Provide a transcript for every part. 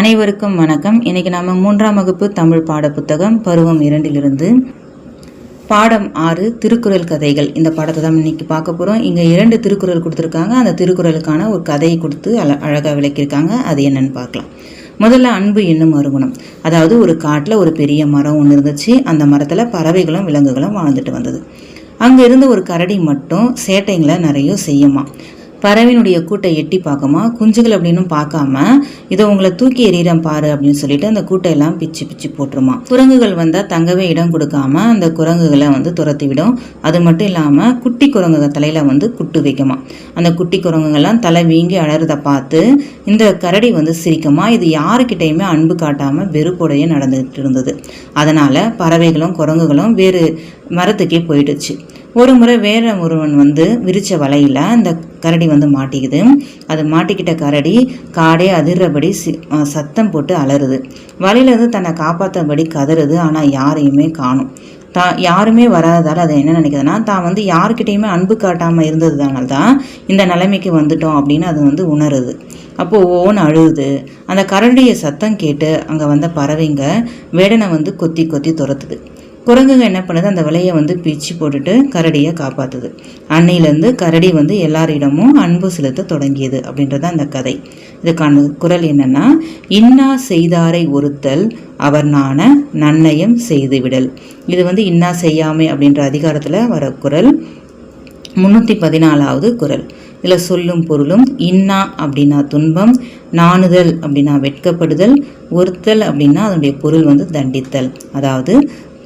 அனைவருக்கும் வணக்கம். இன்னைக்கு நம்ம மூன்றாம் வகுப்பு தமிழ் பாட புத்தகம் பருவம் இரண்டிலிருந்து பாடம் ஆறு திருக்குறள் கதைகள். இந்த பாடத்தை தான் இன்னைக்கு பார்க்க போகிறோம் இங்கே இரண்டு திருக்குறள் கொடுத்துருக்காங்க. அந்த திருக்குறளுக்கான ஒரு கதையை கொடுத்து அழ அழகாக விளக்கியிருக்காங்க. அது என்னன்னு பார்க்கலாம். முதல்ல அன்பு என்னும் மறுகுணம். அதாவது ஒரு காட்டில் ஒரு பெரிய மரம் ஒன்று இருந்துச்சு. அந்த மரத்தில் பறவைகளும் விலங்குகளும் வாழ்ந்துட்டு வந்தது. அங்கே இருந்த ஒரு கரடி மட்டும் சேட்டைங்களை நிறைய செய்யுமா பறவையினுடைய கூட்டை எட்டி பார்க்குமா? குஞ்சுகள் அப்படின்னு பார்க்காம இதை உங்களை தூக்கி எறிகிறேன் பாரு அப்படின்னு சொல்லிட்டு அந்த கூட்டை எல்லாம் பிச்சு பிச்சு போட்டுருமா. குரங்குகள் வந்தால் தங்கவே இடம் கொடுக்காம அந்த குரங்குகளை வந்து துரத்தி விடும் அது மட்டும் இல்லாமல் குட்டி குரங்குக தலையில் வந்து குட்டு வைக்குமா. அந்த குட்டி குரங்குகள்லாம் தலை வீங்கி அழறதை பார்த்து இந்த கரடி வந்து சிரிக்குமா? இது யாருக்கிட்டையுமே அன்பு காட்டாமல் வெறுப்போடையே நடந்துகிட்டு இருந்தது. அதனால் பறவைகளும் குரங்குகளும் வேறு மரத்துக்கே போயிடுச்சு. ஒரு முறை வேற ஒருவன் வந்து விரித்த வலையில் அந்த கரடி வந்து மாட்டிக்குது. அது மாட்டிக்கிட்ட கரடி காடே அதிர்றபடி சத்தம் போட்டு அலறுது. வலையிலேருந்து தன்னை காப்பாற்றபடி கதறுது. ஆனால் யாரையுமே காணும். தான் யாருமே வராததால் அதை என்ன நினைக்குதுன்னா தான் வந்து யாருக்கிட்டேயுமே அன்பு காட்டாமல் இருந்ததுனால தான் இந்த நிலைமைக்கு வந்துட்டோம் அப்படின்னு அது வந்து உணருது. அப்போது ஓன்னு அழுது. அந்த கரடியை சத்தம் கேட்டு அங்கே வந்த பறவைங்க வேடனை வந்து கொத்தி கொத்தி துரத்துது. குரங்குங்க என்ன பண்ணுது? அந்த விலையை வந்து பிச்சு போட்டுட்டு கரடியை காப்பாத்துது. அன்னையிலேருந்து கரடி வந்து எல்லாரிடமும் அன்பு செலுத்த தொடங்கியது அப்படின்றது அந்த கதை. இதுக்கான குரல் என்னன்னா இன்னா செய்தாரை ஒருத்தல் அவர் நாண நன்னயம் செய்துவிடல். இது வந்து இன்னா செய்யாமை அப்படின்ற அதிகாரத்தில் வர குரல். முன்னூற்றி பதினாலாவது குரல். இதில் சொல்லும் பொருளும் இன்னா அப்படின்னா துன்பம் நாணுதல் அப்படின்னா வெட்கப்படுதல் ஒருத்தல் அப்படின்னா அதனுடைய பொருள் வந்து தண்டித்தல். அதாவது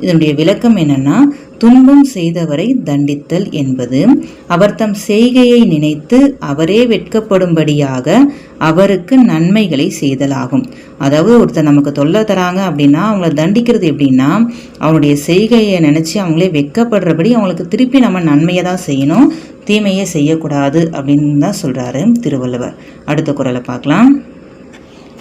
இதனுடைய விளக்கம் என்னன்னா துன்பம் செய்தவரை தண்டித்தல் என்பது அவர் தம் செய்கையை நினைத்து அவரே வெட்கப்படும்படியாக அவருக்கு நன்மைகளை செய்தலாகும். அதாவது ஒருத்தர் நமக்கு தொல்லை தராங்க அப்படின்னா அவங்கள தண்டிக்கிறது எப்படின்னா அவங்களுடைய செய்கையை நினச்சி அவங்களே வெட்கப்படுறபடி அவங்களுக்கு திருப்பி நம்ம நன்மையை தான் செய்யணும் தீமையை செய்யக்கூடாது அப்படின்னு தான் சொல்கிறாரு திருவள்ளுவர். அடுத்த குரலை பார்க்கலாம்.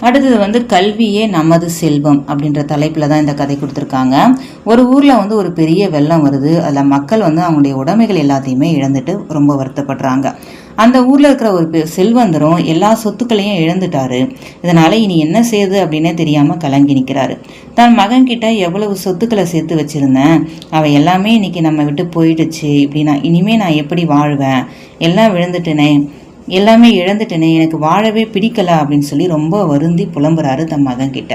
அடுத்தது வந்து கல்வியே நமது செல்வம் அப்படின்ற தலைப்பில் தான் இந்த கதை கொடுத்துருக்காங்க. ஒரு ஊரில் வந்து ஒரு பெரிய வெள்ளம் வருது. அதில் மக்கள் வந்து அவங்களுடைய உடைமைகள் எல்லாத்தையுமே இழந்துட்டு ரொம்ப வருத்தப்படுறாங்க. அந்த ஊரில் இருக்கிற ஒரு பெ- செல்வந்தரும் எல்லா சொத்துக்களையும் இழந்துட்டாரு. இதனால் இனி என்ன செய்யுது அப்படின்னே தெரியாமல் கலங்கி நிற்கிறாரு தன் மகன்கிட்ட எவ்வளவு சொத்துக்களை சேர்த்து வச்சுருந்தேன். அவன் எல்லாமே இன்னைக்கு நம்ம விட்டு போயிடுச்சு. இப்படின்னா இனிமேல் நான் எப்படி வாழ்வேன்? எல்லாம் விழுந்துட்டேனே. எல்லாமே இழந்துட்டேனே எனக்கு வாழவே பிடிக்கல அப்படின்னு சொல்லி ரொம்ப வருந்தி புலம்புறாரு தன் மகன் கிட்ட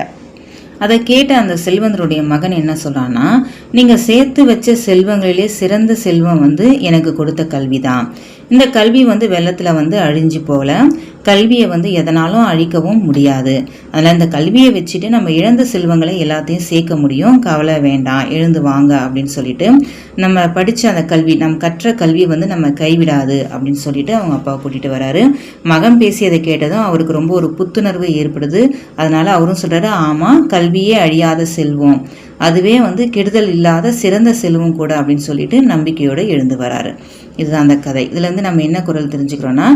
அதை கேட்ட அந்த செல்வந்தருடைய மகன் என்ன சொல்கிறான்னா நீங்க சேர்த்து வச்ச செல்வங்களிலே சிறந்த செல்வம் வந்து எனக்கு கொடுத்த கல்வி தான் இந்த கல்வி வந்து வெள்ளத்தில் வந்து அழிஞ்சு போகல. கல்வியை வந்து எதனாலும் அழிக்கவும் முடியாது. அதனால் இந்த கல்வியை வச்சுட்டு நம்ம இழந்த செல்வங்களை எல்லாத்தையும் சேர்க்க முடியும். கவலை வேண்டாம் எழுந்து வாங்க அப்படின்னு சொல்லிட்டு நம்ம படித்த அந்த கல்வி நம்ம கற்ற கல்வி வந்து நம்ம கைவிடாது அப்படின்னு சொல்லிட்டு அவங்க அப்பாவை கூட்டிகிட்டு வராரு. மகன் பேசியதை கேட்டதும் அவருக்கு ரொம்ப ஒரு புத்துணர்வு ஏற்படுது. அதனால் அவரும் சொல்கிறாரு ஆமாம் கல்வியே அழியாத செல்வம். அதுவே வந்து கெடுதல் இல்லாத சிறந்த செல்வம் கூட அப்படின்னு சொல்லிட்டு நம்பிக்கையோடு எழுந்து வராரு. இதுதான் அந்த கதை. இதுலேருந்து நம்ம என்ன குரல் தெரிஞ்சுக்கிறோன்னா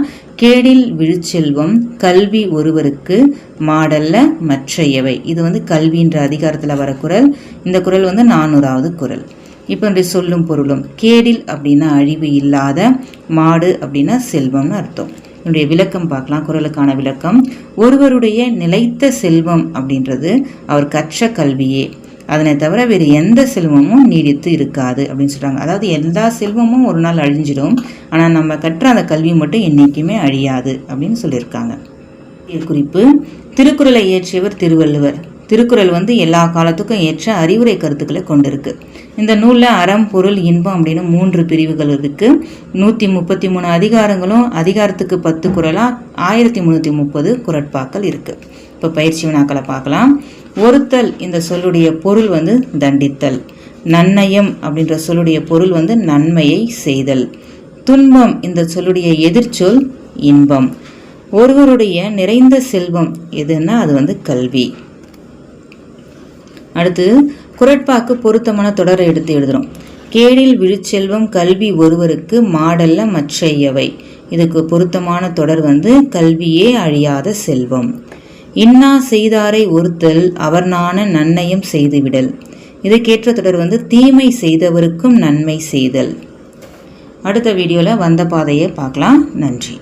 கேடில் விழுச்செல்வம் கல்வி ஒருவருக்கு மாடல்ல மற்றையவை. இது வந்து கல்வின்ற அதிகாரத்தில் வர குரல். இந்த குரல் வந்து நானூறாவது குரல். இப்போ இப்படி சொல்லும் பொருளும் கேடில் அப்படின்னா அழிவு இல்லாத மாடு அப்படின்னா செல்வம்னு அர்த்தம். என்னுடைய விளக்கம் பார்க்கலாம் குரலுக்கான விளக்கம். ஒருவருடைய நிலைத்த செல்வம் அப்படின்றது அவர் கற்ற கல்வியே. அதனை தவிர வேறு எந்த செல்வமும் நீடித்து இருக்காது அப்படின்னு சொல்கிறாங்க அதாவது எல்லா செல்வமும் ஒரு நாள் அழிஞ்சிடும். ஆனால் நம்ம கற்ற அந்த கல்வி மட்டும் என்றைக்குமே அழியாது அப்படின்னு சொல்லியிருக்காங்க. குறிப்பு திருக்குறளை இயற்றியவர் திருவள்ளுவர். திருக்குறள் வந்து எல்லா காலத்துக்கும் ஏற்ற அறிவுரை கருத்துக்களை கொண்டிருக்கு. இந்த நூலில் அறம் பொருள் இன்பம் அப்படின்னு மூன்று பிரிவுகள் இருக்குது நூற்றி முப்பத்தி மூணு அதிகாரங்களும் அதிகாரத்துக்கு பத்து குறளாக ஆயிரத்தி முந்நூற்றி முப்பது குரட்பாக்கள் இருக்குது இப்போ பயிற்சி வினாக்களை பார்க்கலாம். ஒருத்தல் இந்த சொல்லுடைய பொருள் வந்து தண்டித்தல். நன்னயம் அப்படின்ற சொல்லுடைய பொருள் வந்து நன்மையை செய்தல். துன்பம் இந்த சொல்லுடைய எதிர்ச்சொல் இன்பம். ஒருவருடைய நிறைந்த செல்வம் எதுன்னா அது வந்து கல்வி. அடுத்து குரட்பாக்கு பொருத்தமான தொடரை எடுத்து எழுதுறோம். கேடில் விழுச்செல்வம் கல்வி ஒருவருக்கு மாடல்ல மற்றையவை. இதுக்கு பொருத்தமான தொடர் வந்து கல்வியே அழியாத செல்வம். இன்னா செய்தாரை ஒருத்தல் அவர் நாண நன்னயம் செய்துவிடல். இதற்கேற்ற தொடர் வந்து தீமை செய்தவருக்கும் நன்மை செய்தல். அடுத்த வீடியோவில் வந்த பாதையை பார்க்கலாம். நன்றி.